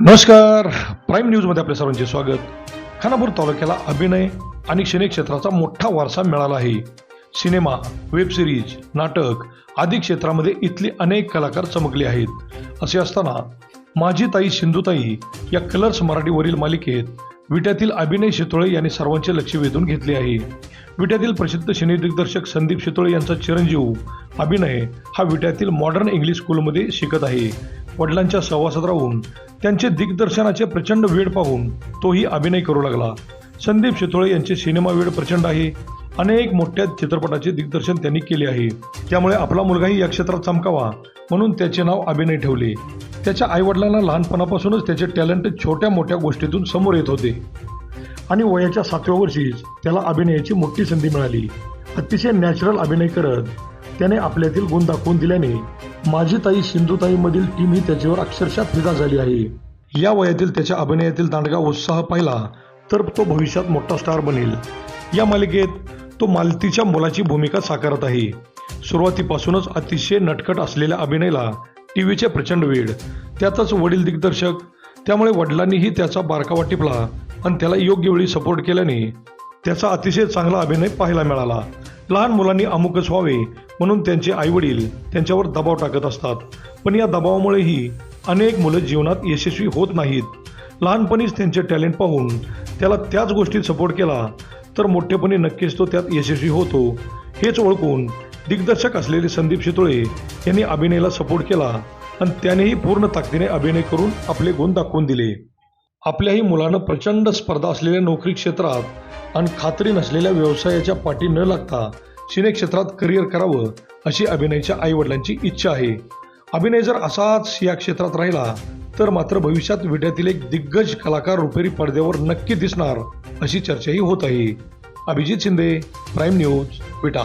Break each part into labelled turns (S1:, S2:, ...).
S1: नमस्कार. प्राईम न्यूजमध्ये आपल्या सर्वांचे स्वागत. खानापूर तालुक्याला अभिनय आणि सिने क्षेत्राचा मोठा वारसा मिळाला आहे. सिनेमा वेब सिरीज नाटक आदी क्षेत्रामध्ये इथले अनेक कलाकार चमकले आहेत. असे असताना माझी ताई सिंधुताई या कलर्स मराठीवरील मालिकेत विट्यातील अभिनय शितोळे यांनी सर्वांचे लक्ष वेधून घेतले आहे. विट्यातील प्रसिद्ध सिनेदिग्दर्शक संदीप शितोळे यांचा चिरंजीव अभिनय हा विट्यातील मॉडर्न इंग्लिश स्कूलमध्ये शिकत आहे. वडिलांच्या सहवासात राहून त्यांचे दिग्दर्शनाचे प्रचंड वेळ पाहून तोही अभिनय करू लागला. संदीप शितोळे यांचे सिनेमा वेळ प्रचंड आहे. अनेक मोठ्या चित्रपटाचे दिग्दर्शन त्यांनी केले आहे. त्यामुळे आपला मुलगाही या क्षेत्रात चमकावा म्हणून त्याचे नाव अभिनय ठेवले. त्याच्या आईवडिलांना लहानपणापासूनच त्याचे टॅलेंट छोट्या मोठ्या गोष्टीतून समोर येत होते. आणि वयाच्या सातव्या वर्षीच त्याला अभिनयाची मोठी संधी मिळाली. अतिशय नॅचरल अभिनय करत त्याने आपल्यातील गुण दाखवून दिल्याने माझी ताई सिंधुताईमधील टीम ही त्याच्यावर अक्षरशः फिदा झाली आहे. या वयातील त्याच्या अभिनयातील दांडगा उत्साह पाहिला तर तो भविष्यात मोठा स्टार बनेल. या मालिकेत तो मालतीच्या मुलाची भूमिका साकारत आहे. सुरुवातीपासूनच अतिशय नटखट असलेल्या अभिनयला टी व्हीचे प्रचंड वेळ त्यातच वडील दिग्दर्शक त्यामुळे वडिलांनीही त्याचा बारकावा टिपला आणि त्याला योग्य वेळी सपोर्ट केल्याने त्याचा अतिशय चांगला अभिनय पाहायला मिळाला. लहान मुलांनी अमुकच व्हावे म्हणून त्यांचे आईवडील त्यांच्यावर दबाव टाकत असतात. पण या दबावामुळेही अनेक मुलं जीवनात यशस्वी होत नाहीत. लहानपणीच त्यांचे टॅलेंट पाहून त्याला त्याच गोष्टीत सपोर्ट केला तर मोठेपणी नक्कीच तो त्यात यशस्वी होतो. हेच ओळखून दिग्दर्शक असलेले संदीप शितोळे यांनी अभिनयला सपोर्ट केला आणि त्यानेही पूर्ण ताकदीने अभिनय करून आपले गुण दाखवून दिले. आपल्याही मुलानं प्रचंड स्पर्धा असलेल्या नोकरी क्षेत्रात आणि खात्री नसलेल्या व्यवसायाच्या पाठी न लागता सिने क्षेत्रात करिअर करावं अशी अभिनयच्या आईवडिलांची इच्छा आहे. अभिनय जर असाच या क्षेत्रात राहिला तर मात्र भविष्यात विट्यातील एक दिग्गज कलाकार रुपेरी पडद्यावर नक्की दिसणार अशी चर्चाही होत आहे. Abhijit Shinde prime news Vita.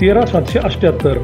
S1: तेरा सातशे अठ्ठ्याहत्तर